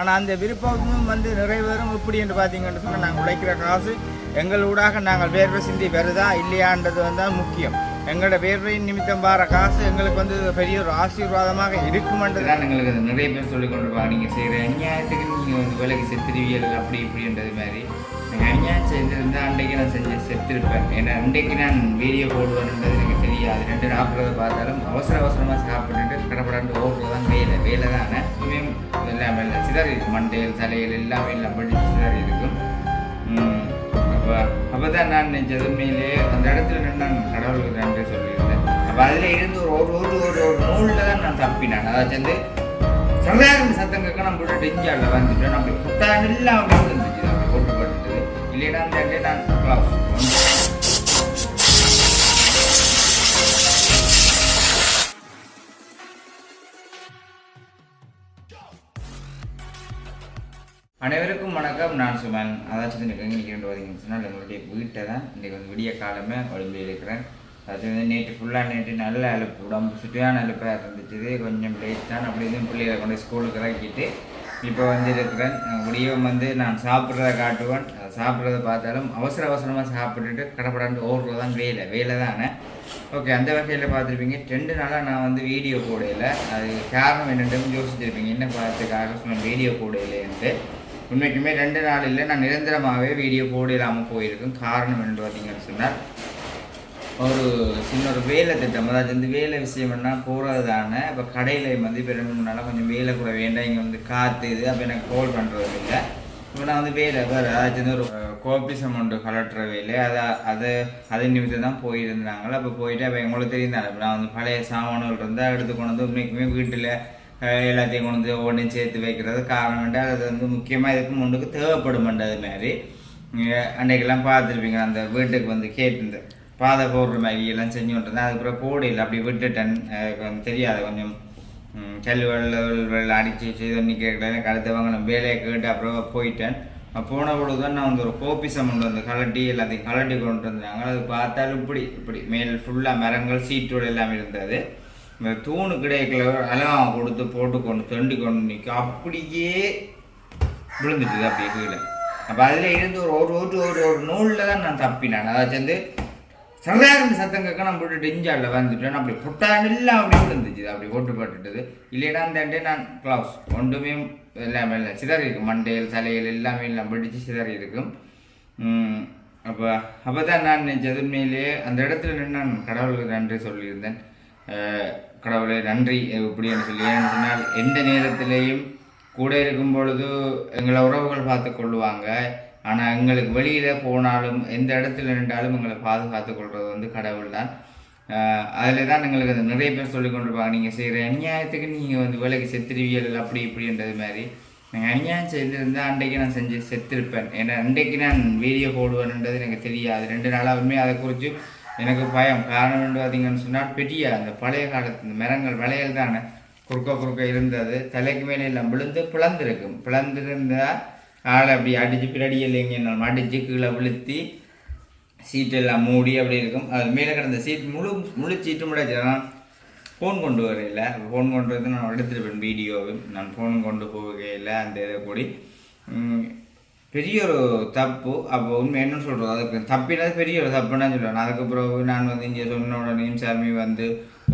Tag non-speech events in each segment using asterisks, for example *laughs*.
ஆனால் அந்த விருப்பமும் வந்து நிறைவேறும் இப்படி என்று பார்த்தீங்கன்னு சொன்னால் நாங்கள் உழைக்கிற காசு எங்கள் ஊடாக நாங்கள் வேர்வை சிந்தி வருதா இல்லையான்றது வந்து தான் முக்கியம். எங்களோட வேர்வையின் நிமித்தம் வர காசு எங்களுக்கு வந்து பெரிய ஒரு ஆசீர்வாதமாக இருக்குமென்றது தான் எங்களுக்கு நிறைய பேர் சொல்லிக் கொண்டிருப்பாங்க. நீங்கள் செய்கிற அநியாயத்துக்கு நீங்கள் வந்து வேலைக்கு செத்துருவியல் அப்படி இப்படின்றது மாதிரி. நான் செஞ்சிருந்தேன் அன்றைக்கு நான் செஞ்சு செத்துருப்பேன் ஏன்னா அன்றைக்கு நான் வீடியோ போடுவேன்ன்றது எனக்கு தெரியாது ரெண்டு நாற்பது பார்த்தாலும் அவசர அவசரமாக சாப்பிட்டுட்டு கடப்படாண்டு ஓடுறது தான் வேலை வேலை தானே இவன் எல்லாமே இல்லை சிதறி இருக்கும் மண்டையில் தலையில் எல்லாமே எல்லாம் படிச்சு சிதறி இருக்கும் அப்போ அப்போ தான் நான் நினைச்சது அந்த இடத்துல நின்று நான் கடவுளுக்கு நன்றி சொல்லியிருந்தேன் அப்போ அதில் இருந்து ஒரு ஒரு ஒரு ஒரு ஒரு நூலில் தான் நான் தப்பினேன் அதாச்சும் வந்து சரதாரம் சத்தம் கேட்க நம்ம போட்டு இஞ்சால வந்துட்டு நம்ம புத்தாண்டு எல்லாம் இருந்துச்சு போட்டுட்டு இல்லைன்னா அந்த இடத்துல நான் க்ளவுஸ் அனைவருக்கும் வணக்கம். நான் சுமன். அதாச்சும் எனக்கு இன்றைக்கி ரெண்டு பார்த்தீங்கன்னு சொன்னால் எங்களுடைய வீட்டை தான் இன்றைக்கி வந்து விடிய காலமே ஒழும்பி இருக்கிறேன். அது வந்து நேற்று ஃபுல்லாக நேற்று நல்ல அழுப்பு உடம்பு சுற்றியான அழுப்பாக இருந்துச்சு. கொஞ்சம் லேட் தான். அப்படி இருந்து பிள்ளைகளை கொண்டு போய் ஸ்கூலுக்கு இறக்கிட்டு இப்போ வந்து இருக்கிறேன். முடியும் வந்து நான் சாப்பிட்றத காட்டுவேன். சாப்பிட்றத பார்த்தாலும் அவசர அவசரமாக சாப்பிட்டுட்டு கடப்படாண்டு ஓடுறது தான் வேலை வேலை தானே. ஓகே அந்த வகையில் பார்த்துருப்பீங்க. ரெண்டு நாளாக நான் வந்து வீடியோ போடையில் அது காரணம் என்னென்னு யோசிச்சிருப்பீங்க. என்ன பார்த்துக்காக சொன்ன வீடியோ போடையிலேருந்து உண்மைக்குமே ரெண்டு நாள் இல்லை நான் நிரந்தரமாகவே வீடியோ போட இல்லாமல் போயிருக்கேன். காரணம் என்னென்னு பார்த்தீங்கன்னு சொன்னால் ஒரு சின்ன ஒரு வேலை திட்டம். அதாவது இந்த வேலை விஷயம்னா போகிறது தானே. இப்போ கடையில் வந்து இப்போ ரெண்டு மூணு நாளாக கொஞ்சம் வேலை கூட வேண்டாம். இங்கே வந்து காற்று இது அப்போ எனக்கு கால் பண்ணுறது இல்லை. இப்போ நான் வந்து வேலை வேறு ஏதாச்சும் வந்து ஒரு கோபிசம் ஒன்று கலட்டுற வேலை அதை அது அது நிமித்தம் தான் போயிருந்தாங்களே அப்போ போயிட்டு அப்போ எங்களுக்கு தெரியும் இப்போ நான் வந்து பழைய சாமான்கள் இருந்தால் எடுத்து கொண்டு வந்து உண்மைக்குமே வீட்டில் எல்லாத்தையும் கொண்டு வந்து ஒவ்வொன்றையும் சேர்த்து வைக்கிறது காரணம் என்றால் அது வந்து முக்கியமாக இதுக்கு முன்னுக்கு தேவைப்படும் அது மாதிரி. அன்றைக்கெல்லாம் அன்னைக்கெல்லாம் பார்த்துருப்பீங்க அந்த வீட்டுக்கு வந்து கேட்டு பாதை போடுற மாதிரி எல்லாம் செஞ்சு கொண்டிருந்தேன். அதுக்கப்புறம் போடையில் அப்படி விட்டுட்டேன். தெரியாது கொஞ்சம் ம், கல் வெள்ள அடித்து செய்தி செய்து தண்ணி கேட்கல. எனக்கு நான் வேலையை கேட்டு அப்புறம் போயிட்டேன். போன பொழுது தான் நான் வந்து ஒரு கோபிசம் கொண்டு வந்து கலட்டி எல்லாத்தையும் கலட்டி கொண்டு வந்தாங்க. அது பார்த்தாலும் இப்படி இப்படி. மேல் ஃபுல்லாக மரங்கள் சீட்டோடு எல்லாம் இருந்தது. இந்த தூணு கிடைக்கல. அலாம் கொடுத்து போட்டு கொண்டு தண்டி கொண்டு நிற்க அப்படியே விழுந்துட்டுது அப்படியே கீழே. அப்போ அதில் இருந்து ஒரு ஒரு ஒரு ஒரு ஒரு நூலில் தான் நான் தப்பினேன். அதாச்சும் வந்து சரதாரம் சத்தம் கேட்க நான் போட்டு டெஞ்சாடில் வந்துட்டேன் அப்படி புட்டாண்டு எல்லாம் அப்படி விழுந்துச்சு. அப்படி ஓட்டு போட்டுட்டது. இல்லைன்னா அந்த இடத்துல நான் க்ளவுஸ். ஒன்றுமே எல்லாமே இல்லை. சிதறி இருக்கும். மண்டையில் தலையில் எல்லாமே எல்லாம் பிடிச்சி சிதறி இருக்கும். அப்போ அப்போ தான் நான் நினைச்சது உண்மையிலேயே அந்த இடத்துல நின்று நான் கடவுளுக்கு நன்றி சொல்லியிருந்தேன். கடவுளை நன்றி. இப்படின்னு சொல்லி. ஏன்னு சொன்னால் எந்த நேரத்திலேயும் கூட இருக்கும் பொழுது எங்களை உறவுகள் பார்த்து கொள்ளுவாங்க. ஆனால் எங்களுக்கு வெளியில் போனாலும் எந்த இடத்துல நின்றாலும் எங்களை பாதுகாத்து கொள்வது வந்து கடவுள் தான். அதில் தான் எங்களுக்கு அது நிறைய பேர் சொல்லி கொண்டிருப்பாங்க நீங்கள் செய்கிற அநியாயத்துக்கு நீங்கள் வந்து வேலைக்கு செத்துருவியல் அப்படி இப்படின்றது மாதிரி. நீங்கள் அநியாயம் செய்திருந்தால் அன்றைக்கு நான் செஞ்சு செத்திருப்பேன். ஏன்னா அன்றைக்கு நான் வீடியோ போடுவேன்ன்றது எனக்கு தெரியாது. ரெண்டு நாளாக உண்மையாக அதை குறித்து எனக்கு பயம். காரணம் என்று பார்த்தீங்கன்னு சொன்னால் பெரிய அந்த பழைய காலத்து இந்த மரங்கள் வளையல் தானே குறுக்க குறுக்க இருந்தது. தலைக்கு மேலே எல்லாம் விழுந்து பிளந்திருக்கும். பிளந்திருந்தால் ஆளை அப்படி அடித்து பின்னாடி இல்லைங்க. நான் அடித்து கீழே விழுத்தி சீட்டெல்லாம் மூடி அப்படி இருக்கும். அது மேலே கிடந்த சீட் முழு முழு சீட்டு முடியாது நான் ஃபோன் கொண்டு வரையில ஃபோன் கொண்டு வந்து நான் எடுத்துருப்பேன் வீடியோவும் நான் ஃபோன் கொண்டு போகையில் அந்த இதை கூடி. பெரிய ஒரு தப்பு. அப்போ உண்மை என்ன சொல்கிறது அதுக்கு தப்பினது பெரிய ஒரு தப்புன்னு சொல்லுவேன் அதுக்கு பிறகு நான் வந்து இங்கே சொன்ன உடனேயும் சாமி வந்து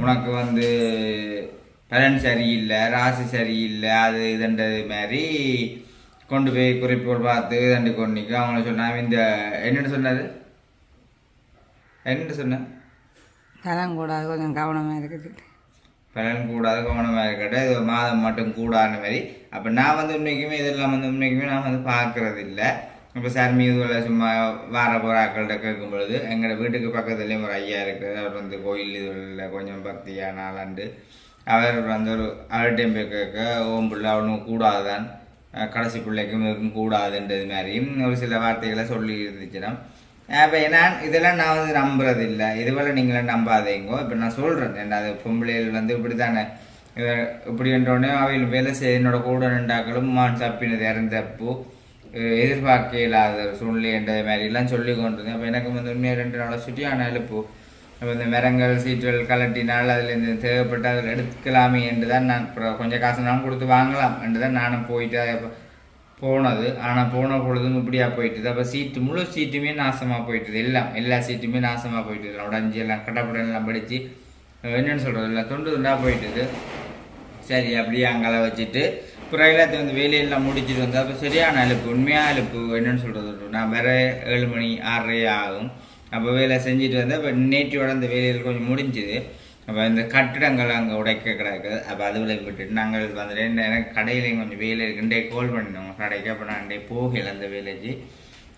உனக்கு வந்து பலன் சரியில்லை ராசி சரியில்லை அது இதுன்றது மாதிரி கொண்டு போய் குறிப்புகள் பார்த்து தண்டு கொண்டிக்க அவங்கள சொன்னாங்க இந்த என்னென்னு சொன்னது என்னென்னு சொன்னேன் தரம் கூடாது கொஞ்சம் கவனமாக இருக்குது பலன் கூடாது கவனமாக இருக்கட்டும். இது மாதம் மட்டும் கூடான மாதிரி. அப்போ நான் வந்து உண்மைக்குமே இதெல்லாம் வந்து உண்மைக்குமே நான் வந்து பார்க்கறது இல்லை இப்போ சார் மீதுகளை சும்மா வார போராக்கள்கிட்ட கேட்கும் பொழுது எங்களோட வீட்டுக்கு பக்கத்துலேயும் ஒரு ஐயா இருக்குது. அவர் வந்து கோயில் இதுகளில் கொஞ்சம் பக்தியான ஆளாண்டு அவர் வந்து ஒரு அவர்கிட்டையும் போய் கேட்க ஓம் பிள்ளை அவனும் கூடாதுதான். கடைசி பிள்ளைக்கும் இருக்கும் கூடாதுன்றது மாதிரியும் ஒரு சில வார்த்தைகளை சொல்லி இருந்துச்சுன்னா அப்போ நான் இதெல்லாம் நான் வந்து நம்புறது இல்லை இதுவரை நீங்களும் நம்பாதீங்க இப்போ நான் சொல்கிறேன் என்ன அது பொம்பளைகள் வந்து இப்படி தானே இப்படின்றோடனே அவையில் வேலை செய்ய என்னோட கூட நின்றாக்களும் மான் தப்பினது இறந்தப்போ எதிர்பார்க்க இல்லாத ஒரு சூழ்நிலை மாதிரிலாம் சொல்லி கொண்டிருந்தேன் அப்போ எனக்கு வந்து உண்மையாக ரெண்டு நாளாக சுற்றியான எழுப்பு இந்த மரங்கள் சீட்டுகள் கலட்டினால் அதில் இந்த தேவைப்பட்டு அதில் எடுத்துக்கலாமே என்று தான் நான் அப்புறம் கொஞ்சம் காசு நான் கொடுத்து வாங்கலாம் என்று தான் நானும் போயிட்டு போனது. ஆனால் போன பொழுதும் இப்படியாக போயிட்டுது. அப்போ சீட்டு முழு சீட்டுமே நாசமாக போயிட்டுது. எல்லாம் எல்லா சீட்டுமே நாசமாக போயிட்டுது. உடஞ்சி எல்லாம் கட்டப்படலாம் படித்து என்னென்னு சொல்கிறது இல்லை தொண்டு துண்டாக போயிட்டுது. சரி அப்படியே அங்கே வச்சுட்டு அப்புறம் எல்லாத்தையும் வந்து வேலையெல்லாம் முடிச்சுட்டு வந்தால் அப்போ சரியான அழுப்பு உண்மையாக அழுப்பு என்னென்னு சொல்கிறது நான் வேறு ஏழு மணி ஆறரை ஆகும். அப்போ வேலை செஞ்சுட்டு வந்தேன். அப்போ நேற்றியோட அந்த வேலையில் கொஞ்சம் முடிஞ்சுது. அப்போ இந்த கட்டிடங்கள் அங்கே உடைக்க கிடக்குது. அப்போ அதுவில் விட்டுட்டு நாங்கள் வந்துட்டு எனக்கு கடையிலையும் கொஞ்சம் வேலை இருக்குண்டே கால் பண்ணோம். கடைக்கு அப்போ நான் டே போகல அந்த வேலைக்கு.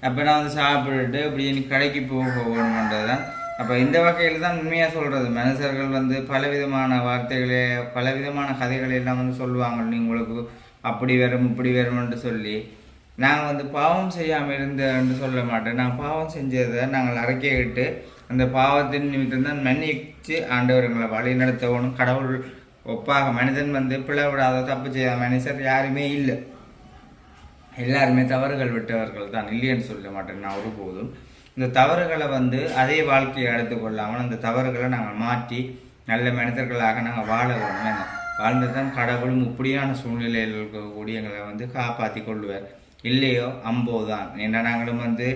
அப்போ நான் வந்து சாப்பிட்டுட்டு இப்படி எனக்கு கடைக்கு போகணுன்றது தான் அப்போ இந்த வகையில் தான் உண்மையாக சொல்கிறது மனுஷர்கள் வந்து பலவிதமான வார்த்தைகளை பலவிதமான கதைகளை எல்லாம் வந்து சொல்லுவாங்க நீ உங்களுக்கு அப்படி வரும் இப்படி வரும்ன்ட்டு சொல்லி நாங்கள் வந்து பாவம் செய்யாமல் இருந்தேன்னு சொல்ல மாட்டேன். நான் பாவம் செஞ்சதை நாங்கள் அரைக்கிட்டு அந்த பாவத்தின் நிமித்தம் தான் மன்னிச்சு ஆண்டவர்களை வழி நடத்தவனும் கடவுள் ஒப்பாக மனிதன் வந்து பிழை விடாத தப்பு செய்யாத மனுஷர் யாருமே இல்லை. எல்லாருமே தவறுகள் விட்டவர்கள் தான். இல்லைன்னு சொல்ல மாட்டேன். நான் ஒருபோதும் இந்த தவறுகளை வந்து அதே வாழ்க்கையை எடுத்துக்கொள்ளாமல் அந்த தவறுகளை நாங்கள் மாற்றி நல்ல மனிதர்களாக நாங்கள் வாழ வேணும் வாழ்ந்து தான் கடவுளும் இப்படியான சூழ்நிலையில் கூடிய எங்களை வந்து காப்பாற்றி கொள்வார். இல்லையோ? அம்போ தான் ஏன்னா நாங்களும் வந்து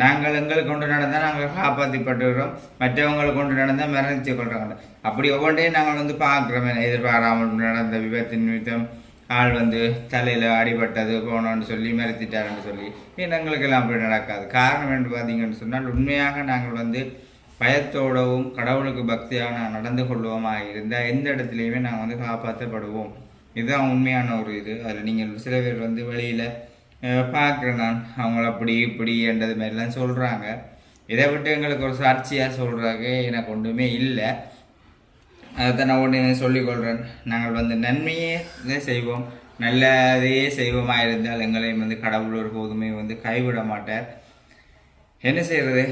நாங்கள் எங்களுக்கு கொண்டு நடந்தால் நாங்கள் காப்பாற்றிப்பட்டுகிறோம் மற்றவங்களை கொண்டு நடந்தால் மரணிச்சு கொள்கிறாங்க அப்படி ஒவ்வொன்றையும் நாங்கள் வந்து பார்க்குறோம். எதிர்பாராமல் நடந்த விபத்தின் நிமித்தம் ஆள் வந்து தலையில் அடிபட்டது போனோன்னு சொல்லி மறுத்திட்டாருன்னு சொல்லி ஏன்னா எங்களுக்கெல்லாம் அப்படி நடக்காது. காரணம் என்று பார்த்தீங்கன்னு சொன்னால் உண்மையாக நாங்கள் வந்து பயத்தோடவும் கடவுளுக்கு பக்தியாக நடந்து கொள்வோமாக இருந்தால் எந்த இடத்துலையுமே நாங்கள் வந்து காப்பாற்றப்படுவோம். இதுதான் உண்மையான ஒரு இது. அதில் நீங்கள் சில பேர் வந்து வெளியில் பார்க்குறேன் நான். அவங்கள அப்படி இப்படி என்றது மாதிரிலாம் சொல்கிறாங்க இதை விட்டு எங்களுக்கு ஒரு சாட்சியாக சொல்கிறாங்க எனக்கு ஒன்றுமே இல்லை. அதை நான் ஒன்று சொல்லிக்கொள்கிறேன் நாங்கள் வந்து நன்மையே தான் செய்வோம். நல்லதையே செய்வோமாக இருந்தால் எங்களையும் வந்து கடவுள் ஒரு போதுமே வந்து கைவிட மாட்டார். என்ன செய்கிறது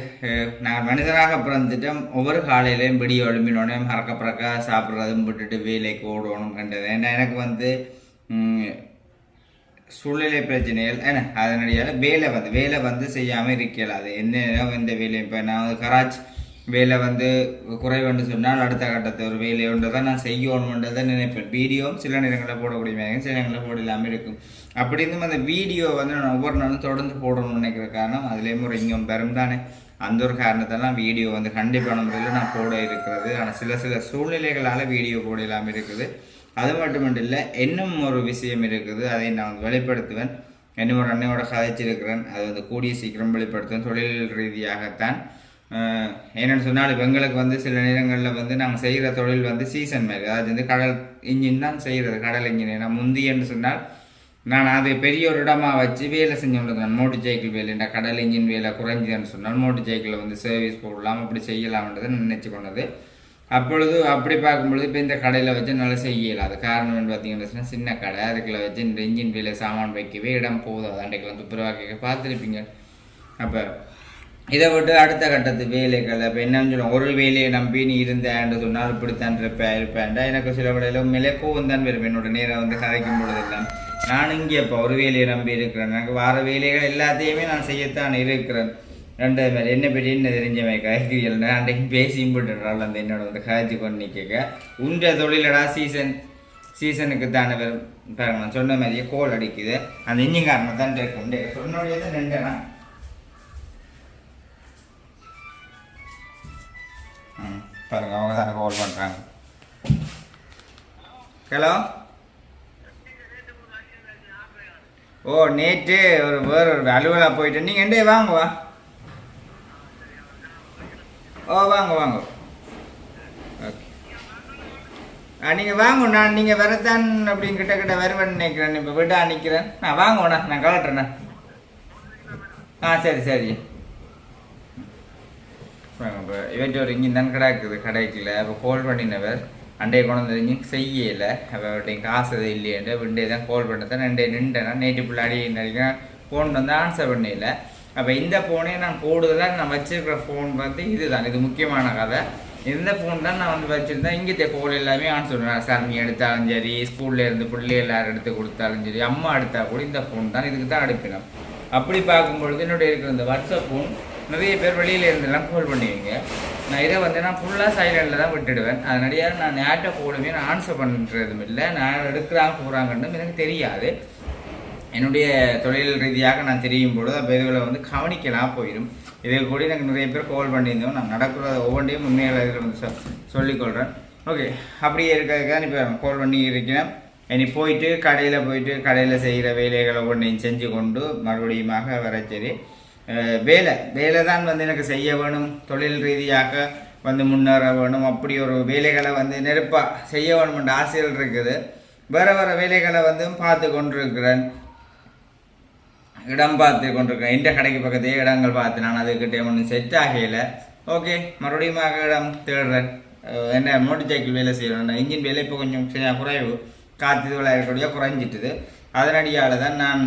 நாங்கள் மனிதனாக பிறந்துட்டோம். ஒவ்வொரு காலையிலையும் விடிய எழும்பினோடனே மறக்க பறக்க சாப்பிட்றதும் விட்டுட்டு வேலைக்கு ஓடணும் கண்டது ஏன்னா எனக்கு வந்து சூழ்நிலை பிரச்சனைகள் ஏன்னா அதனுடைய வேலை வந்து வேலை வந்து செய்யாமல் இருக்கல அது. என்ன இந்த வேலை? இப்போ நான் வந்து கராச் வேலை வந்து குறைவுன்னு சொன்னால் அடுத்த கட்டத்தை ஒரு வேலை ஒன்று தான் நான் செய்யணுன்றதை நினைப்பேன். வீடியோவும் சில நேரங்களில் போடக்கூடிய மாதிரி சில நேரங்களில் போட இல்லாமல் இருக்கும். அப்படி இருந்தும் அந்த வீடியோ வந்து நான் ஒவ்வொரு நாளும் தொடர்ந்து போடணும்னு நினைக்கிற காரணம் அதுலேயும் ஒரு இங்கம் பெரும் தானே. அந்த ஒரு காரணத்தெல்லாம் வீடியோ வந்து கண்டிப்பான முறையில் நான் போட இருக்கிறது. ஆனால் சில சில சூழ்நிலைகளால் வீடியோ போட இல்லாமல் இருக்குது. அது மட்டும் இல்லை இன்னும் ஒரு விஷயம் இருக்குது அதை நான் வெளிப்படுத்துவேன். இன்னும் ஒரு அன்னையோட கதைச்சிருக்கிறேன். அது வந்து கூடிய சீக்கிரம் வெளிப்படுத்துவேன். தொழில் ரீதியாகத்தான். என்னென்னு சொன்னால் இப்போ எங்களுக்கு வந்து சில நேரங்களில் வந்து நாங்கள் செய்கிற தொழில் வந்து சீசன் மாதிரி. அதாவது வந்து கடல் இன்ஜின் தான் செய்கிறது. கடல் இன்ஜின் ஏன்னா முந்தியன்னு சொன்னால் நான் அது பெரிய ஒரு இடமாக வச்சு வேலை செஞ்சோம் நான் மோட்டர் சைக்கிள் வேலை கடல் இன்ஜின் வேலை குறைஞ்சதுன்னு சொன்னால் மோட்டர் சைக்கிளில் வந்து சர்வீஸ் போடலாம் அப்படி செய்யலாம்ன்றதை நினச்சி கொண்டது. அப்பொழுது அப்படி பார்க்கும்பொழுது இப்போ இந்த கடையில் வச்சு நல்லா செய்யலாம் அது காரணம் என்ன பார்த்தீங்கன்னா சொன்னால் சின்ன கடை. அதுக்குள்ள வச்சு இந்த இன்ஜின் வேலை சாமான் வைக்கவே இடம் போதும். அதாண்டைக்கெல்லாம் துப்புரவாக்க பார்த்துருப்பீங்க. அப்போ இதை விட்டு அடுத்த கட்டத்து வேலைகள் இப்போ என்னன்னு சொல்லுவோம் ஒரு வேலையை நம்பி நீ இருந்தேன்னு சொன்னால் இப்படித்தான் இருப்பேன் இருப்பேன்டா எனக்கு சில வேலையில் உண்மையிலே கோவம் தான் வரும். என்னோட நேரம் வந்து கதைக்கும் பொழுதெல்லாம். நான் இங்கே இப்போ ஒரு வேலையை நம்பி இருக்கிறேன். எனக்கு வார வேலைகள் எல்லாத்தையுமே நான் செய்யத்தான் இருக்கிறேன். ரெண்டு மாதிரி என்ன பற்றி என்ன தெரிஞ்சவன் கதைக்கிறீர்கள் அன்றைக்கு பேசி போட்டுறாள் அந்த என்னோட வந்து காய்ச்சி கொண்டு நிற்க உன்ற தொழிலடா சீசன் சீசனுக்கு தானே வரும் பாருங்க நான் சொன்ன மாதிரியே கோல் அடிக்குது. அந்த இன்ஜின் காரணம் தான் இருக்கு சொன்னோடைய தான் நின்றேனா ம் பாருங்க அவங்க தான் கால் பண்ணுறாங்க ஹலோ? ஓ நேற்று ஒரு வேறு ஒரு அலுவலாக போயிட்டு நீங்கள் எண்டே வாங்க வா. ஓ வாங்க வாங்க. ஓகே. ஆ நீங்கள் வாங்க நான் நீங்கள் வரத்தான் அப்படின்னு கிட்ட கிட்ட வருவேன்னு நினைக்கிறேன். இப்போ விட்டா நிற்கிறேன் நான் வாங்கண்ணா நான். கலட்டுறேண்ணா ஆ சரி சரி. இப்போ இவற்றை ஒரு இங்கே தான் கிடாக்குது கடைக்குள்ள இப்போ கால் பண்ணினவர். அண்டையை கொண்டு வந்து இங்கே அப்போ அவர்கிட்ட காசு எதுவும் இல்லையன்ட்டு விண்டே தான் கால் பண்ணதான் ரெண்டே நின்றேன்னா நேற்று அடி நினைக்கிறேன் ஃபோன் வந்து ஆன்சர் பண்ணல. அப்போ இந்த ஃபோனே நான் கூடுதலாக நான் வச்சுருக்கிற ஃபோன் வந்து இதுதான். இது முக்கியமான கதை. இந்த ஃபோன் தான் நான் வந்து வச்சுருந்தேன். இங்கே கோல் எல்லாமே ஆன்சர் பண்ணுவேன் சார் நீ எடுத்தாலும் சரி ஸ்கூலில் இருந்து பிள்ளை எல்லாரும் எடுத்து கொடுத்தாலும் சரி அம்மா எடுத்தால் கூட இந்த ஃபோன் தான். இதுக்கு தான் அனுப்பினோம் அப்படி பார்க்கும்பொழுது என்னுடைய இருக்கிற இந்த வாட்ஸ்அப் ஃபோன் நிறைய பேர் வெளியில் இருந்தெல்லாம் கால் பண்ணுவீங்க. நான் இதை வந்து நான் ஃபுல்லாக சைலண்டில் தான் விட்டுடுவேன். அதனடியாக நான் யார்கிட்ட போடுமே நான் ஆன்சர் பண்ணுறதும் இல்லை. நான் எடுக்கிறாங்க போகிறாங்கன்னு எனக்கு தெரியாது. என்னுடைய தொழில் ரீதியாக நான் தெரியும் பொழுது அப்போ இதுகளை வந்து கவனிக்கலாம் போயிடும் இதை கூட எனக்கு நிறைய பேர் கோல் பண்ணியிருந்தோம். நான் நடக்கிற ஒவ்வொன்றையும் உண்மைகளை இதில் வந்து சொ சொல்லிக்கொள்கிறேன் ஓகே அப்படியே இருக்கிறதுக்காக இப்போ கோல் பண்ணி இருக்கிறேன். இனி போயிட்டு கடையில் போயிட்டு கடையில் செய்கிற வேலைகளை ஒன்றையும் செஞ்சு கொண்டு மறுபடியுமாக வர சரி. வேலை. வேலை தான் வந்து எனக்கு செய்ய வேணும். தொழில் ரீதியாக வந்து முன்னேற வேணும். அப்படி ஒரு வேலைகளை வந்து நெருப்பாக செய்ய வேணும்ன்ற ஆசைகள் இருக்குது. வேறு வேறு வேலைகளை வந்து பார்த்து கொண்டிருக்கிறேன். இடம் பார்த்து கொண்டிருக்கேன். எந்த கடைக்கு பக்கத்தையே இடங்கள் பார்த்து நான் அதுக்கிட்ட ஒன்றும் செட் ஆகையில் ஓகே மறுபடியும் இடம் தேடுறேன். என்ன மோட்டர் சைக்கிள் வேலை செய்கிறேன் இன்ஜின் வேலை இப்போ கொஞ்சம் குறைவு. காற்று விளையாடக்கூடிய குறைஞ்சிட்டுது. அதனடியால் தான் நான்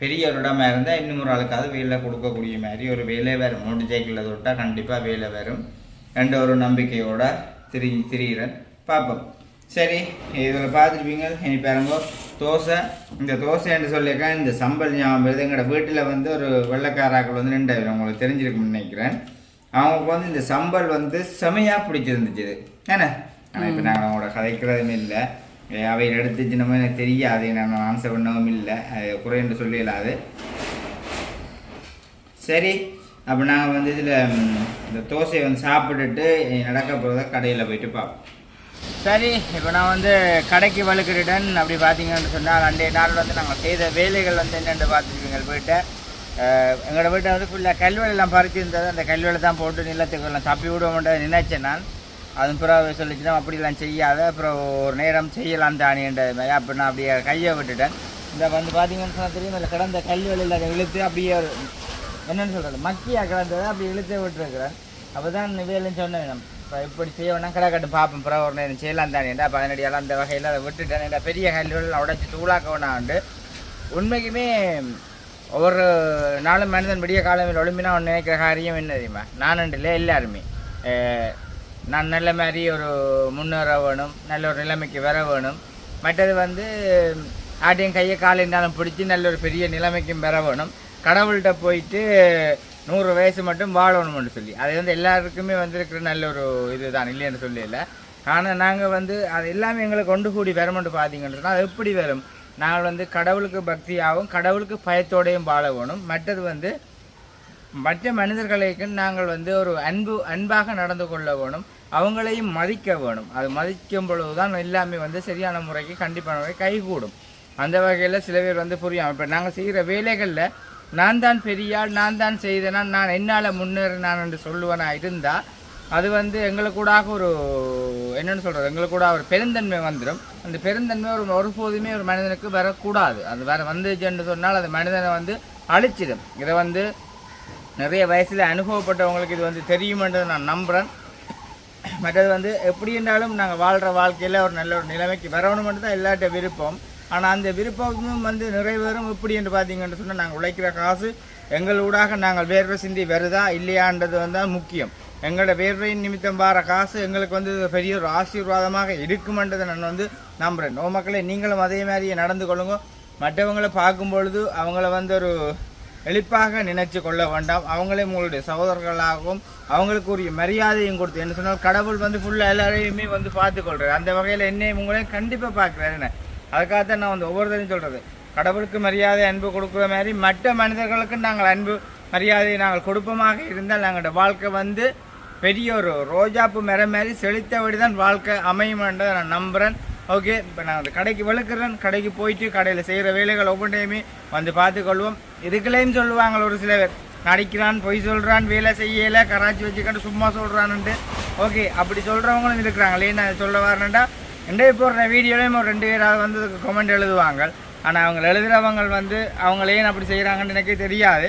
பெரிய ஒரு இடமா இருந்தால் இன்னும் ஒரு ஆளுக்காவது வேலை கொடுக்கக்கூடிய மாதிரி ஒரு வேலை வரும். மோட்டர் சைக்கிளில் தொட்டால் கண்டிப்பாக வேலை வரும். என்ற ஒரு நம்பிக்கையோடு திரி திரிகிறேன் பார்ப்போம். சரி இதில் பார்த்துருப்பீங்க. இனி பாருங்க தோசை. இந்த தோசை என்று சொல்லியிருக்கா இந்த சம்பல் ஞாபகம் வருது. எங்களோட வீட்டில் வந்து ஒரு வெள்ளைக்காராக்கள் வந்து ரெண்டாயிரம் உங்களுக்கு தெரிஞ்சிருக்கும்னு நினைக்கிறேன். அவங்களுக்கு வந்து இந்த சம்பல் வந்து செமையாக பிடிச்சிருந்துச்சு ஏன்னா ஆனால் இப்போ நாங்கள் அவங்களோட கதைக்கிறதுமே இல்லை. அவை எடுத்துச்சு நம்ம எனக்கு தெரியாது. நான் ஆன்சர் பண்ணவும் இல்லை. அது குறை என்று சொல்லிடலாது. சரி அப்போ நாங்கள் வந்து இதில் இந்த தோசையை வந்து சாப்பிட்டுட்டு நடக்க போகிறத கடையில் போயிட்டு பார்ப்போம். சரி இப்போ நான் வந்து கடைக்கு வலுக்கிட்டுடன் அப்படி பார்த்தீங்கன்னு சொன்னால் அன்றைய நாள் வந்து நாங்கள் செய்த வேலைகள் வந்து என்னென்று பார்த்துருக்கீங்க வீட்டை. எங்களோட வீட்டை வந்து ஃபுல்லாக கல்வெல்லாம் பறிச்சு இருந்தது. அந்த கல்வெளி தான் போட்டு நிலத்துக்கு எல்லாம் தப்பி விடுவோம்ன்றதை நினைச்சேன் நான். அதன் பிறகு சொல்லிச்சுன்னா அப்படிலாம் செய்யாத அப்புறம் ஒரு நேரம் செய்யலாம் தானின்றது மாதிரி. அப்போ நான் அப்படியே கையை விட்டுட்டேன். இந்த வந்து பார்த்தீங்கன்னு சொன்னால் தெரியும் அதில் கிடந்த கல்வெளியில் அதை இழுத்து அப்படியே ஒரு சொல்கிறது மக்கியாக கிடந்ததை அப்படி இழுத்து விட்டுருக்குறேன். அப்போ தான் வேலைன்னு சொன்னேன் இப்போ இப்படி செய்யணும்னா கடை கட்டு பார்ப்போம் பிறகு ஒரு நேரம் செய்யலாம் தானேடா பதினடியால் அந்த வகையில் அதை விட்டுட்டேன். பெரிய கல்வெளியில் உடச்சி தூளாக்க வேணாண்டு. உண்மைக்குமே ஒவ்வொரு நாளும் மனிதன் விடிய காலம் ஒழும்பினா ஒன்று நினைக்கிற காரியம் என்ன தெரியுமா? நான் இல்லை எல்லாருமே நான் நல்ல மாதிரி ஒரு முன்னேற வேணும் நல்ல ஒரு நிலைமைக்கு வர வேணும். மற்றது வந்து ஆட்டையும் கையை காலையினாலும் பிடிச்சி நல்ல ஒரு பெரிய நிலைமைக்கும் பெற வேணும். கடவுள்கிட்ட போயிட்டு நூறு வயசு மட்டும் வாழணும்னு சொல்லி. அது வந்து எல்லாருக்குமே வந்திருக்கிற நல்ல ஒரு இதுதான். இல்லைன்னு சொல்லல ஆனால் நாங்கள் வந்து அது எல்லாமே எங்களை கொண்டு கூடி வரமென்று பார்த்தீங்கன்னு சொன்னால் அது எப்படி வரும்? நாங்கள் வந்து கடவுளுக்கு பக்தியாகவும் கடவுளுக்கு பயத்தோடையும் வாழ வேணும். மற்றது வந்து மற்ற மனிதர்களுக்கு நாங்கள் வந்து ஒரு அன்பு அன்பாக நடந்து கொள்ள வேணும். அவங்களையும் மதிக்க வேணும். அது மதிக்கும் பொழுதுதான் எல்லாமே வந்து சரியான முறைக்கு கண்டிப்பான முறை கைகூடும். அந்த வகையில் சில பேர் வந்து புரியும் இப்போ நாங்கள் செய்கிற வேலைகளில் நான் தான் பெரியாள் நான் தான் செய்தேனா நான் என்னால் முன்னேறினான் என்று சொல்லுவனா இருந்தால் அது வந்து எங்களுக்கூடாக ஒரு என்னென்னு சொல்கிறது எங்களுக்கூட ஒரு பெருந்தன்மை வந்துடும் அந்த பெருந்தன்மை ஒரு ஒருபோதுமே ஒரு மனிதனுக்கு வரக்கூடாது. அது வர வந்துச்சுன்னு சொன்னால் அது மனிதனை வந்து அழிச்சிடும் இதை வந்து நிறைய வயசில் அனுபவப்பட்டவங்களுக்கு இது வந்து தெரியுமென்றதை நான் நம்புகிறேன் மற்றது வந்து எப்படி இருந்தாலும் நாங்கள் வாழ்கிற வாழ்க்கையில் ஒரு நல்ல ஒரு நிலைமைக்கு வரணுமென்று தான் எல்லார்ட்ட விருப்பம். ஆனால் அந்த விருப்பமும் வந்து நிறைவேறும் எப்படி என்று பார்த்தீங்கன்னு சொன்னால் நாங்கள் உழைக்கிற காசு எங்கள் ஊடாக நாங்கள் வேர்வை சிந்தி வருதா இல்லையான்றது வந்து தான் முக்கியம். எங்களோட வேர்வையின் நிமித்தம் வர காசு எங்களுக்கு வந்து பெரிய ஒரு ஆசீர்வாதமாக இருக்குமென்றதை நான் வந்து நம்புகிறேன் நோ மக்களே நீங்களும் அதே மாதிரியே நடந்து கொள்ளுங்க. மற்றவங்களை பார்க்கும் பொழுது அவங்கள வந்து ஒரு எளிப்பாக நினைச்சு கொள்ள வேண்டாம். அவங்களே உங்களுடைய சகோதரர்களாகவும் அவங்களுக்கு உரிய மரியாதையும் கொடுத்து என்ன சொன்னால் கடவுள் வந்து ஃபுல்லாக எல்லாரையுமே வந்து பார்த்து அந்த வகையில் என்னையும் உங்களையும் கண்டிப்பாக பார்க்குறாரு என்ன? அதுக்காகத்தான் நான் வந்து ஒவ்வொருத்தரையும் சொல்கிறது கடவுளுக்கு மரியாதை அன்பு கொடுக்குற மாதிரி மற்ற மனிதர்களுக்கு நாங்கள் அன்பு மரியாதையை நாங்கள் கொடுப்போமாக இருந்தால் எங்களோட வாழ்க்கை வந்து பெரிய ஒரு ரோஜாப்பு மர மாதிரி செழித்தபடி தான் வாழ்க்கை அமையும்ன்றதை நான் நம்புகிறேன் ஓகே இப்போ நான் அந்த கடைக்கு வளர்க்குறேன் கடைக்கு போயிட்டு கடையில் செய்கிற வேலைகள் ஒவ்வொன்றையுமே வந்து பார்த்துக்கொள்வோம். இதுக்குள்ளேயும் சொல்லுவாங்க ஒரு சில பேர். நடிக்கிறான் பொய் சொல்கிறான் வேலை செய்யலை கராச்சி வச்சுக்கிட்டு சும்மா சொல்கிறான்ட்டு ஓகே அப்படி சொல்கிறவங்களும் இருக்கிறாங்களே நான் சொல்ல வரேன்டா இன்றைய போடுற வீடியோலையும் ஒரு ரெண்டு பேராக வந்து கமெண்ட் எழுதுவாங்க. ஆனால் அவங்க எழுதுகிறவங்க வந்து அவங்கள ஏன் அப்படி செய்கிறாங்கன்னு எனக்கே தெரியாது.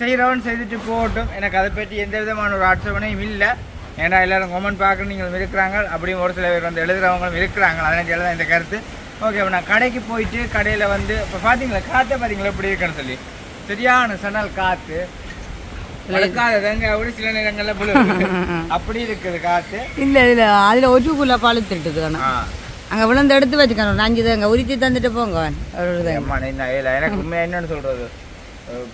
செய்கிறவன் செய்துட்டு போகட்டும். எனக்கு அதை பற்றி எந்த விதமான ஒரு ஆட்சேபனையும் இல்லை. ஏன்னா எல்லோரும் கமெண்ட் பார்க்க நீங்கள் இருக்கிறாங்க. அப்படியும் ஒரு சில பேர் வந்து எழுதுகிறவங்களும் இருக்கிறாங்க. அதனால தான் இந்த கருத்து. ஓகே அப்போ நான் கடைக்கு போயிட்டு கடையில் வந்து இப்போ பார்த்தீங்களா காற்றை பார்த்தீங்களா எப்படி இருக்குன்னு சொல்லி. சரியான சனல் காற்று. வளர்க்காததுங்க அப்படி சில நேரங்களில் அப்படி இருக்குது காற்று இல்லை இல்லை அதில் ஒற்றுக்குள்ளே பழுத்துட்டுது ஆ. அங்கே விழுந்து எடுத்து வச்சுக்கணும். நான் தாங்க உரிச்சு தந்துட்டு போங்க இது. எனக்கு உண்மையா என்னன்னு சொல்றது? அஹ்,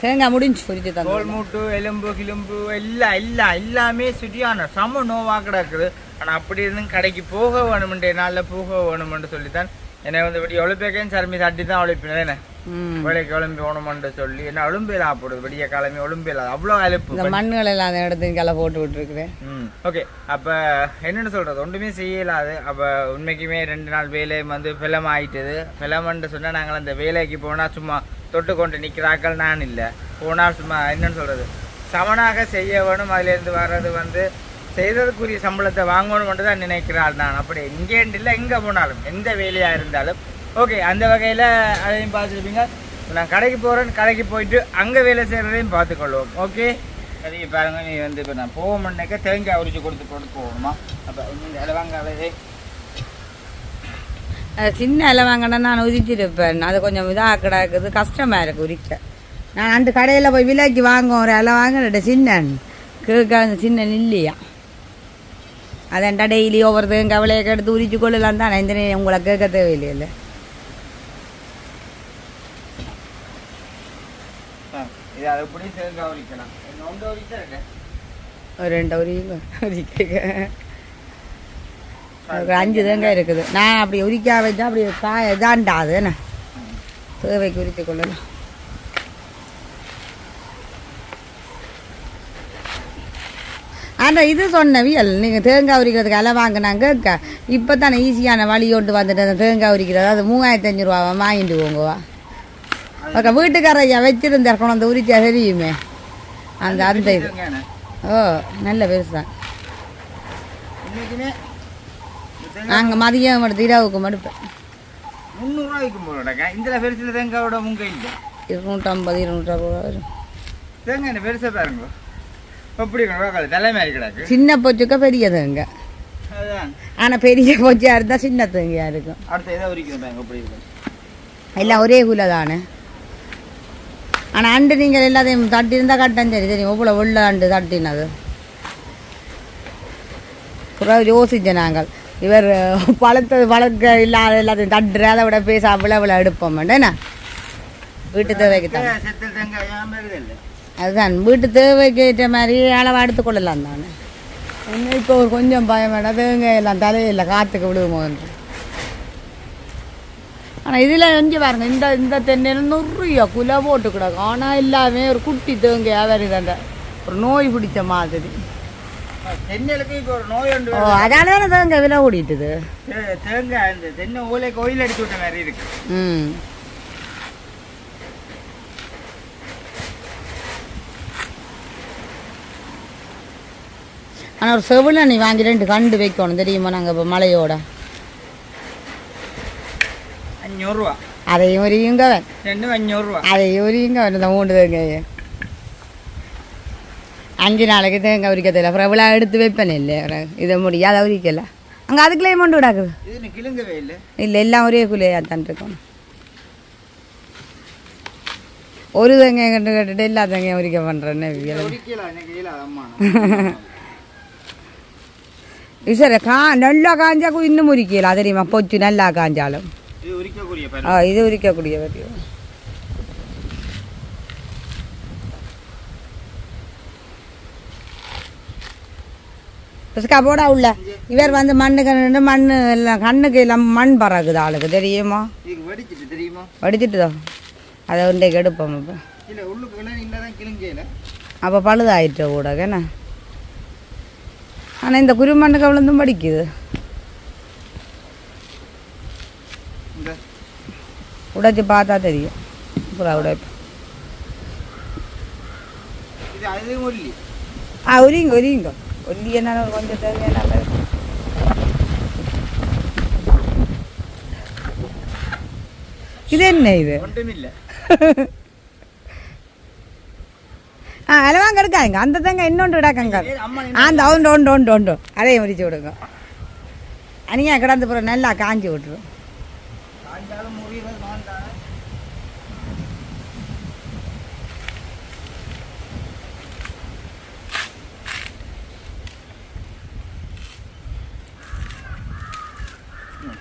தேங்காய் முடிஞ்சு தோல் தந்தோம் மூட்டு எலும்பு கிளும்பு எல்லாம் எல்லாம் எல்லாமே சுட்டியான செம்ம நோவா கிடக்குது. ஆனால் அப்படி இருந்தும் கடைக்கு போக வேணுமெண்டே நாளில் போக வேணுமென்று சொல்லித்தான் என்னை வந்து இப்படி ஒழுப்பேக்கையும் சர்மி தட்டி தான் ஒழிப்பினது என்ன வேலைக்கு ஒழும்பி போகணுமென்று சொல்லி என்ன ஒழும்பிலா போடுது விடிய காலமே ஒழும்பிலா அவ்வளோ அலுப்பு இந்த மண்ணுகள் எல்லாம் அந்த இடத்துக்கு கலை போட்டு விட்டுருக்குறேன் ஓகே. அப்போ என்னென்னு சொல்கிறது ஒன்றுமே செய்யலாது. அப்போ உண்மைக்குமே ரெண்டு நாள் வேலையும் வந்து ஃபிலம் ஆயிட்டுது. ஃபிலம்னு சொன்னால் நாங்கள் அந்த வேலைக்கு போனால் சும்மா தொட்டு கொண்டு நிற்கிறாக்கள் நான் இல்லை. போனால் சும்மா என்னன்னு சொல்கிறது சமனாக செய்ய வேணும். அதுலேருந்து வர்றது வந்து செய்ததுக்குரிய சம்பளத்தை வாங்கணும்னு தான் நினைக்கிறாள் நான். அப்படி இங்கே இல்லை எங்கே போனாலும் எந்த வேலையாக இருந்தாலும். ஓகே அந்த வகையில் அதையும் பார்த்துருப்பீங்க. நான் கடைக்கு போகிறேன் கடைக்கு போயிட்டு அங்கே வேலை செய்கிறதையும் பார்த்துக்கொள்வோம். ஓகே? சரி பாருங்கள் நீ வந்து இப்போ நான் போகணுன்னாக்க தேங்காய் உரிச்சு கொடுத்து போட்டு போகணுமா? அப்போ இந்த இலவாங்க சின்ன இலை வாங்கினா நான் உரிச்சிருப்பேன் அது கொஞ்சம் இதாக கிடக்குது கஷ்டமாக இருக்குது உரிக்க. நான் அந்த கடையில் போய் விலைக்கு வாங்குவோம் ஒரு இலை வாங்கினேன் சின்ன கேட்க சின்ன இல்லையா அதான்டா டெய்லி ஒவ்வொரு தேங்காய் விலையை எடுத்து உரிச்சு கொள்ளலாம் தான் இந்த உங்களை கேட்க தேவையில்லையில்ல அது ஒரு ரெண்டு ஒரு அஞ்சு தேங்காய் இருக்குது நான் அப்படி உரிக்கா வச்சா அப்படி காய இதாண்டா அது என்ன தேவைக்கு உரித்து கொள்ளலாம் ஆனால் இது சொன்னவியல் நீங்கள் தேங்காய் உரிக்கிறதுக்கு அலை வாங்கினாங்க இப்போ தானே ஈஸியான வழி கொண்டு வந்துட்டு அந்த தேங்காய் உரிக்கிறது. அது மூவாயிரத்தி அஞ்சு ரூபாவா வாங்கிட்டு போங்கவா. ஓகே வீட்டுக்காரையா வச்சிருந்தார் கொண்டு வந்து உரிச்சா தெரியுமே? அந்த அந்த இது. ஓ நல்ல பெருசு தான் நாங்கள் மதியம் எடுத்து இரவுக்கு மடுப்பேன் முந்நூறுரூவா விற்கும் போலடக்கா இந்த பெருசில் தேங்காயோட முங்க இல்லை. இருநூற்றம்பது ரூபா வரும் தேங்காய் பெருசாக பாருங்க. எப்படி கிடக்கு சின்ன பொச்சுக்க பெரிய தேங்க அதுதான் ஆனால் பெரிய பொச்சியாக இருந்தால் சின்ன தேங்கையாக இருக்கும் அடுத்த இதை எல்லாம் ஒரே குல தானே ஆனால் அண்டு நீங்கள் எல்லாத்தையும் தட்டி இருந்தால் கட்டம் சரி தெரியும் இவ்வளோ உள்ள அண்டு தட்டினது பிறகு யோசிச்ச நாங்கள் இவர் பழத்தது பழக்க இல்லாத எல்லாத்தையும் தட்டுற அதை விட பேச அவ்வளோ அவ்வளோ எடுப்போம் என்ன வீட்டு தேவைக்கு அதுதான். வீட்டு தேவைக்கு ஏற்ற மாதிரி அளவாக எடுத்துக்கொள்ளலாம் தானே இன்னும் இப்போ ஒரு கொஞ்சம் பயம் வேண்டாம் தேங்காய் எல்லாம் தலையில் காற்றுக்கு விழுவோன்று ஆனால் இதில் எங்கே பாருங்க இந்த இந்த தென்னையில் நிறைய குலை போட்டு கிடக்கு ஆனால் எல்லாமே ஒரு குட்டி தேங்காய் வருது அந்த ஒரு நோய் பிடிச்ச மாதிரி. தென்னைகளுக்கு இப்போ ஒரு நோய் அதனால தானே தேங்காய் விலை ஓடிட்டுது? தேங்காய் இந்த தென்னை ஓலை கோயில் அடிச்சு விட்ட மாதிரி இருக்கு. ம். ஆனால் ஒரு செவில நீ வாங்கி ரெண்டு கண்டு வைக்கணும் தெரியுமா நாங்கள் இப்போ மலையோட? அஞ்சூறுரூவா அதையும் ஒரு இங்கவன் ரெண்டும் அஞ்சூறுரூவா அதையும் ஒரு இங்கவன் இந்த மூணு தேங்காய் அஞ்சு நாளைக்கு தேங்காய் உரிக்க தெரியல. அப்புறம் இவ்வளோ எடுத்து வைப்பேன் இல்லை இதை முடியாத உரிக்கல. அங்கே அதுக்குள்ளே மொண்டு விடாக்குது கிளுங்கவே இல்லை. இல்லை எல்லாம் ஒரே குலையாக தான் இருக்கும் ஒரு தேங்காய் கண்டு கட்டுட்டு எல்லா தேங்காயும் உரிக்க பண்ணுறேன்னு *laughs* சரி கா உரிக்கலாம் தெரியுமா பொச்சு நல்லா காஞ்சாலும் இது உரிக்கக்கூடிய ஆ பருவம் இது உரிக்கக்கூடிய வரையும் பிஸ்கா போடா உள்ள இவர் வந்து மண்ணுக்கு நின்று மண் எல்லாம் கண்ணுக்கு எல்லாம் மண் பறக்குது ஆளுக்கு தெரியுமா வடிச்சிட்டுதோ அதை உண்டைக்கு எடுப்போம் இப்போ அப்போ பழுதாயிட்டு கூட என்ன ஆனால் இந்த குருமண்ணுக்கு விழுந்தும் படிக்குது உடைச்சி பார்த்தா தெரியும். பூரா உடைப்பு ஆ உரியுங்க உரியுங்க ஒல்லி என்ன கொஞ்சம் தேவையான இது என்ன இது? ஒன்றுமில்லை *laughs* ஆ அளவாங்க இருக்காங்க அந்த தேங்காய் இன்னொன்று ஆ அந்த உண்டு உண்டு உண்டு உண்டு அதையும் உரிச்சு விடுங்க. அனியா கிடந்து போகிற நல்லா காஞ்சி விட்டுரும். காஞ்சாலும் முறியறது வேண்டாம்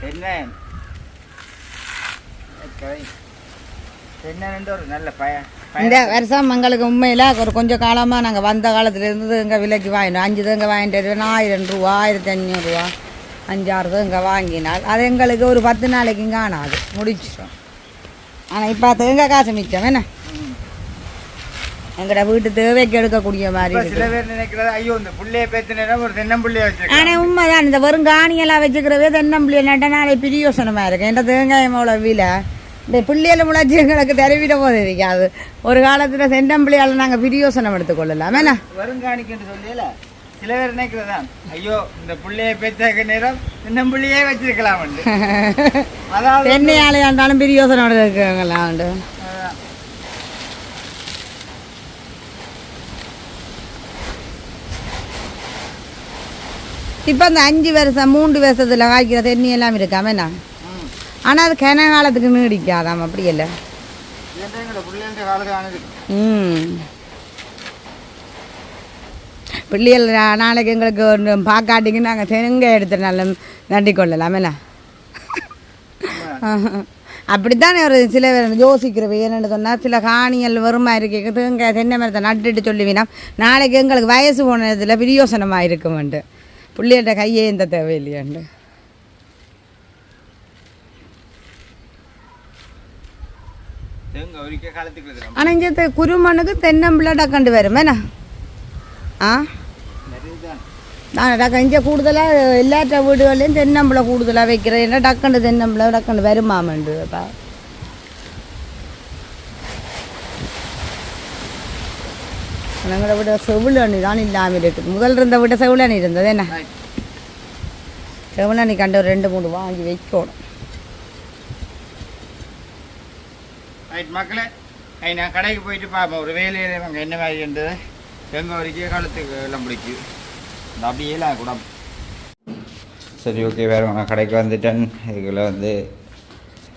தென்னை. தென்னை ஒரு நல்ல பய இந்த வருஷம் எங்களுக்கு உண்மையில் ஒரு கொஞ்சம் காலமாக நாங்கள் வந்த காலத்துல இருந்து இங்கே விலைக்கு வாங்கினோம். அஞ்சு தேங்க வாங்கிட்டு வருவேன் ஆயிரம் ரூபா ஆயிரத்தி அஞ்சூறுரூவா அஞ்சாறு தேங்க வாங்கினால். அது எங்களுக்கு ஒரு பத்து நாளைக்கு காணாது முடிச்சிட்டோம். ஆனால் இப்போ தேங்க காசு மிச்சம்? என்ன? எங்களோட வீட்டு தேவைக்கு எடுக்கக்கூடிய மாதிரி சில பேர் நினைக்கிறது ஐயோ இந்த புள்ளைய பேத்து நேரம் ஒரு தென்னம்புள்ளைய வச்சிருக்கேன் ஆனால் உண்மைதான். இந்த வெறும் காணியெல்லாம் வச்சுக்கிறவே தென்னம்பிள்ளை. நட்ட நாளை பிரியோசனமாக இருக்கு. என்ற தேங்காயம் அவ்வளோ விலை. இந்த பிள்ளையில முளைச்சி எங்களுக்கு தெரிவிட போது இருக்காது ஒரு காலத்தில் செந்தம்பிள்ளையால் நாங்கள் பிரியோசனம் எடுத்துக்கொள்ளலாம் என்ன? வருங்காணிக்குன்னு சொல்லல சில பேர் நினைக்கிறதான் ஐயோ இந்த புள்ளைய பேத்த நேரம் தென்னம்புள்ளையே வச்சிருக்கலாம் *laughs* அதாவது தென்னையாலையா இருந்தாலும் பிரியோசனம் எடுக்கலாம் உண்டு. இப்போ அந்த அஞ்சு வருஷம் மூன்று வருஷத்தில் காய்க்கிற தென்னி எல்லாம் இருக்காம ம். ஆனால் அது கன காலத்துக்கு நீடிக்காதாம் அப்படி இல்லை. ம். பிள்ளைகள் நாளைக்கு எங்களுக்கு ஒன்று பார்க்காட்டிங்க நாங்கள் தெங்க எடுத்து நல்ல நட்டி கொள்ளலாம் என்ன? அப்படித்தானே ஒரு சில பேர் யோசிக்கிறவ என்னென்னு சொன்னால் சில காணிகள் வருமா இருக்கு தேங்காய் தென்னை மரத்தை நட்டுட்டு சொல்லுவீனா நாளைக்கு எங்களுக்கு வயசு போனதில் பிரியோசனமாக இருக்குமெண்டு பிள்ளைகிட்ட கையே எந்த தேவையில்லையாண்டு எங்க ஒரிக்க காலத்துக்கு இருக்கிறோம் ஆனால் இங்கே குருமனுக்கு தென்னம்பிள்ளை டக்கண்டு வரும் என்ன ஆ நான் டக்க இங்கே கூடுதலாக எல்லாத்த வீடுகள்லையும் தென்னம்பிள்ளை கூடுதலாக வைக்கிறேன் ஏன்னா டக்கண்டு தென்னம்பிள்ளை டக்கண்டு வருமாமண்டு அப்பா எங்களை விட செவிலணி தான் இல்லாமல் இருக்குது முதல்ல இருந்த விட செவிலணி இருந்தது என்ன செவிலணி கண்டு ஒரு ரெண்டு மூணு வாங்கி வைக்கணும் ரைட் மக்களே ஐ நான் கடைக்கு போயிட்டு பார்ப்போம் ஒரு வேலையில் அங்கே என்ன மாதிரி இருந்தது எங்கே வரைக்கும் காலத்துக்கு எல்லாம் பிடிக்கும். இந்த அப்படியே எல்லாம் கூட. சரி ஓகே வேறு நான் கடைக்கு வந்துட்டேன். இதுக்குள்ள வந்து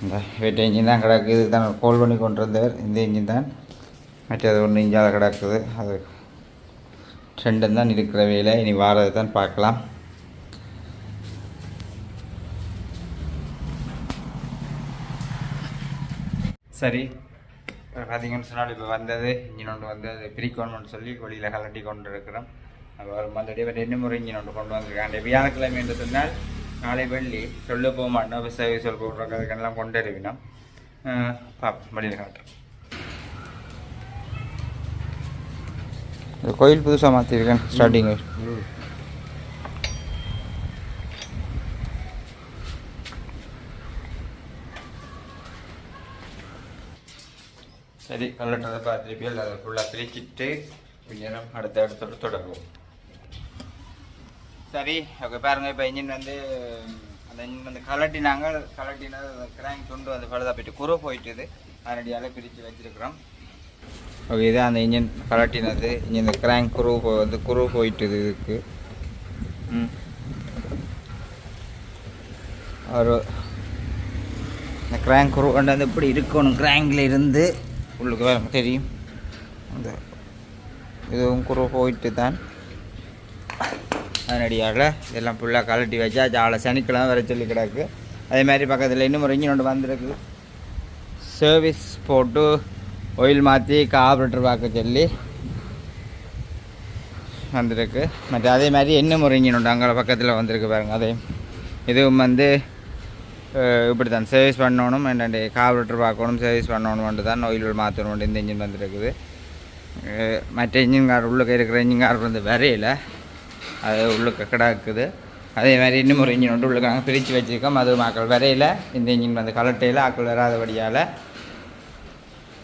இந்த வெட்ட இன்ஜின் தான் கிடக்குது. தான் கோல் பண்ணி கொண்டு வந்தவர் இந்த இன்ஜின் தான். மற்றது ஒன்று இஞ்சால கிடக்குது. அது ரெண்டும் தான் இருக்கிற வேலை. இனி வாரதை தான் பார்க்கலாம். சரி. பார்த்தீங்கன்னு சொன்னால் இப்போ வந்தது இன்ஜின் ஒன்று வந்தது பிரிக்கணும்னு சொல்லி வெளியில் கலட்டி கொண்டு இருக்கிறோம் அப்போ ஒரு மந்தடி ரெண்டு முறை இன்ஜின் ஒன்று கொண்டு வந்திருக்காங்க. வியாழக்கிழமை என்று சொன்னால் நாளை வெள்ளி சொல்ல போக மாட்டோம் இப்போ சர்வீஸ் சொல் போடுறதுக்கெல்லாம் கொண்டு வருவினோம். பார்ப்போம் வெளியில் காட்டுறோம் இந்த கோயில் புதுசாக மாற்றிருக்கேன் ஸ்டார்டிங் சரி கல்லட்டதை பார்த்துருப்பி அதை ஃபுல்லாக பிரிச்சுட்டு கொஞ்ச நேரம் அடுத்த இடத்தோடு தொடருவோம். சரி ஓகே பாருங்க இப்போ இன்ஜின் வந்து அந்த இன்ஜின் வந்து கலட்டினாங்க கலட்டினா கிராங்க் துண்டு வந்து பழுதா போயிட்டு குறை போயிட்டுது. அதனடியால் பிரித்து வச்சுருக்குறோம். ஓகே இது அந்த இன்ஜின் கலட்டினது இனி இந்த கிராங்க் குரு வந்து குரு போயிட்டுது இதுக்கு. ம். ஒரு இந்த கிராங்க் குரு வந்து இப்படி இருக்கணும் கிராங்கில் இருந்து. உள்ளுக்கு வர தெரியும். அந்த இதுவும் குறை போயிட்டு தான் அதனடியால் இதெல்லாம் ஃபுல்லாக கலட்டி வச்சா ஜாலை சனிக்கிழமை வர சொல்லி கிடக்கு. அதே மாதிரி பக்கத்தில் இன்னும் ஒரு இன்ஜின் ஒன்று வந்திருக்கு. சர்வீஸ் போட்டு ஆயில் மாற்றி கார்பரேட்டர் பார்க்க சொல்லி வந்திருக்கு. மற்ற அதே மாதிரி இன்னும் ஒரு இன்ஜின் உண்டு அங்கே பக்கத்தில் வந்திருக்கு பாருங்கள் அதே இதுவும் வந்து இப்படி தான் சர்வீஸ் பண்ணணும் என்னண்டு கார்பரேட்டர் பார்க்கணும் சர்வீஸ் பண்ணணும்னு தான் ஆயில் மாற்றணும் இந்த இன்ஜின் வந்துருக்குது மற்ற இன்ஜின் கார் உள்ளுக்க இருக்கிற இன்ஜின் கார் வந்து வரையில அது உள்ளுக்க கிடக்குது அதே மாதிரி இன்னும் ஒரு இன்ஜின் வந்து உள்ளுக்க நாங்கள் பிரித்து வச்சுருக்கோம் அது மக்கள் வரையில இந்த இன்ஜின் வந்து கலட்டையில் ஆக்கள் வராதபடியால்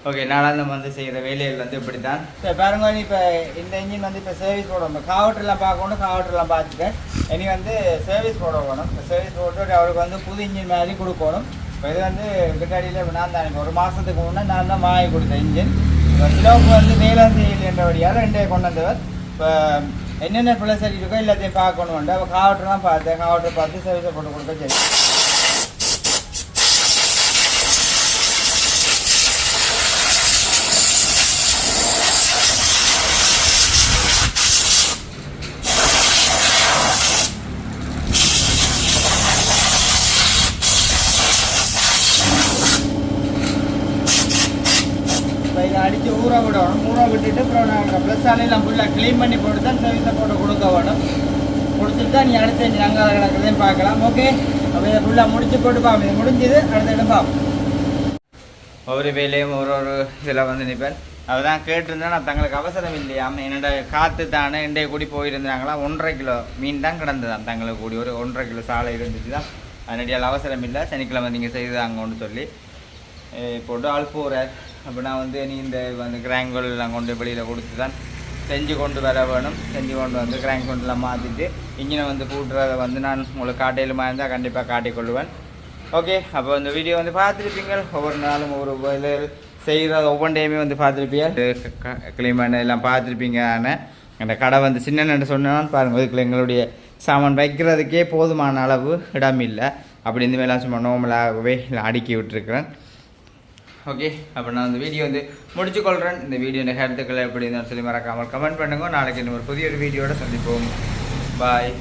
ஓகே நாளாந்தம் வந்து செய்கிற வேலைகள் வந்து இப்படி தான் இப்போ பாருங்க இப்போ இந்த இன்ஜின் வந்து இப்போ சர்வீஸ் போடணும் காவட்டெல்லாம் பார்க்கணும் காவட்டெல்லாம் பார்த்துட்டேன் இனி வந்து சர்வீஸ் போட போகணும் இப்போ சர்வீஸ் போட்டு அவருக்கு வந்து புது இன்ஜின் மாதிரி கொடுக்கணும். இப்போ இது வந்து கிட்டாடியில் இப்போ நான் தான் ஒரு மாதத்துக்கு முன்னே நான் தான் வாங்கி கொடுத்தேன் இன்ஜின் இப்போ சிலவுக்கு வந்து வேலை செய்யலைன்றபடியால் ரெண்டே கொண்டு வந்தவர். இப்போ என்னென்ன பிள்ளை இருக்கோ எல்லாத்தையும் பார்க்கணும் அப்போ காவட்டர் பார்த்தேன் காவட்டர் பார்த்து சர்வீஸை போட்டு கொடுக்க சரி இப்போ இதை அடித்து ஊற விடணும் ஊற விட்டுட்டு அப்புறம் நாங்கள் ப்ளஸ் சாலையெல்லாம் ஃபுல்லாக க்ளீன் பண்ணி போட்டு தான் சர்வீஸை போட்டு கொடுக்க வேணும் கொடுத்துட்டு தான் நீ அடுத்த நாங்கள் பார்க்கலாம் ஓகே? அப்போ இதை ஃபுல்லாக முடிச்சு போட்டு பார்ப்போம் இது முடிஞ்சது அடுத்த இடம் பார்ப்போம் ஒவ்வொரு வேலையும் ஒரு ஒரு இதில் வந்து நிற்பேன். அதுதான் கேட்டிருந்தேன் நான் தங்களுக்கு அவசரம் இல்லையாம் என்னோட காற்று தானே இண்டைய கூடி போயிருந்தாங்களா? ஒன்றரை கிலோ மீன் தான் கிடந்ததான் தங்களுக்கு கூடி. ஒரு ஒன்றரை கிலோ சாலை இருந்துச்சு தான். அதனடியால் அவசரம் இல்லை. சனிக்கிழமை நீங்கள் செய்தாங்கன்னு சொல்லி இப்போ போட்டு ஆள் போகிறார் அப்போ நான் வந்து நீ இந்த வந்து கிராங்கோல் எல்லாம் கொண்டு வெளியில் கொடுத்து தான் செஞ்சு கொண்டு வர வேணும். செஞ்சு கொண்டு வந்து கிராங்க் கொண்டுலாம் மாற்றிட்டு இன்ஜினை வந்து கூட்டுறதை வந்து நான் உங்களுக்கு காட்டையிலுமா இருந்தால் கண்டிப்பாக காட்டிக்கொள்ளுவேன் ஓகே அப்போ இந்த வீடியோ வந்து பார்த்துருப்பீங்க. ஒவ்வொரு நாளும் ஒவ்வொரு வேலையில் செய்கிற ஒவ்வொரு டைமே வந்து பார்த்துருப்பீங்க. கிளீமன் எல்லாம் பார்த்துருப்பீங்க. ஆனால் அந்த கடை வந்து சின்ன சொன்னாலும் பாருங்கள் இதுக்குள்ள எங்களுடைய சாமான் வைக்கிறதுக்கே போதுமான அளவு இடம் இல்லை. அப்படி இந்த மாதிரிலாம் சும்மா நார்மலாகவே அடுக்கி விட்டுருக்குறேன். ஓகே அப்போ நான் அந்த வீடியோ வந்து முடிச்சுக்கொள்கிறேன் இந்த வீடியோ கருத்துக்களை எப்படி இருந்தாலும் சொல்லி மறக்காமல் கமெண்ட் பண்ணுங்க. நாளைக்கு இன்னும் ஒரு புதிய ஒரு வீடியோட சந்திப்போம். பாய்